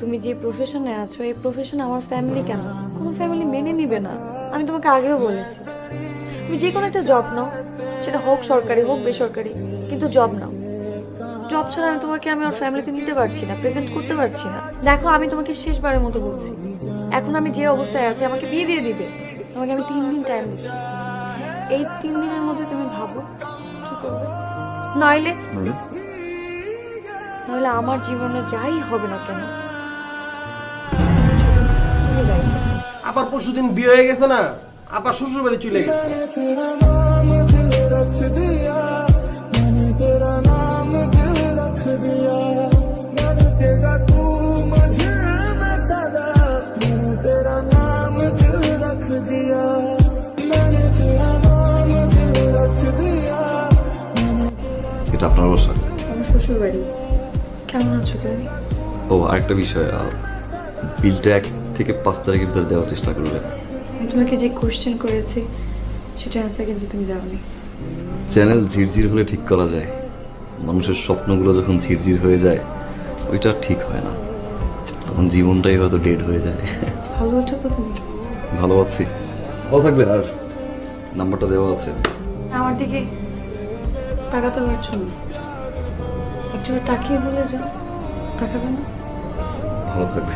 তুমি যে প্রফেশনে আছো এই প্রফেশন আমার ফ্যামিলি কেন? কোনো ফ্যামিলি মেনে নিবে না। আমি তোমাকে আগেও বলেছি। তুমি যে কোনো একটা জব নাও সেটা হোক সরকারি হোক বেসরকারি কিন্তু জব নাও। জব ছাড়া আমি তোমাকে আমি আমার ফ্যামিলিতে নিতে পারছি না প্রেজেন্ট করতে পারছি না। দেখো আমি তোমাকে শেষবারের মতো বলছি। এখন আমি যে অবস্থায় আছি আমাকে বিয়ে দিয়ে দিবে। তোমাকে আমি তিন দিন টাইম দিচ্ছি। এই তিন দিনের মধ্যে তুমি ভাবো কি করবে? নইলে? নইলে আমার জীবনে যাই হবে না কেন? আবার পরশুদিন বিয়ে হয়ে গেছে না আবার শ্বশুর বাড়ি চলে গেছে। এটা আপনার ও আরেকটা বিষয় বিলটা থেকে পাঁচ তারিখের ভিতরে দেওয়ার চেষ্টা করবেন আমি তোমাকে যে কোশ্চেন করেছি সেটা অ্যান্সার কিন্তু তুমি দাওনি। চ্যানেল ঝিরঝির হলে ঠিক করা যায়। মানুষের স্বপ্নগুলো যখন ঝিরঝির হয়ে যায় ওইটা ঠিক হয় না। তখন জীবনটাই হয়তো ডেড হয়ে যায়। ভালো আছো তো তুমি? ভালো আছি। ভালো থাকবে আর? নাম্বারটা দেওয়া আছে। আমার দিকে তাকাতে পারছ না। একটু তাকিয়ে বলে যাও। তাকাবে না? ভালো থাকবে।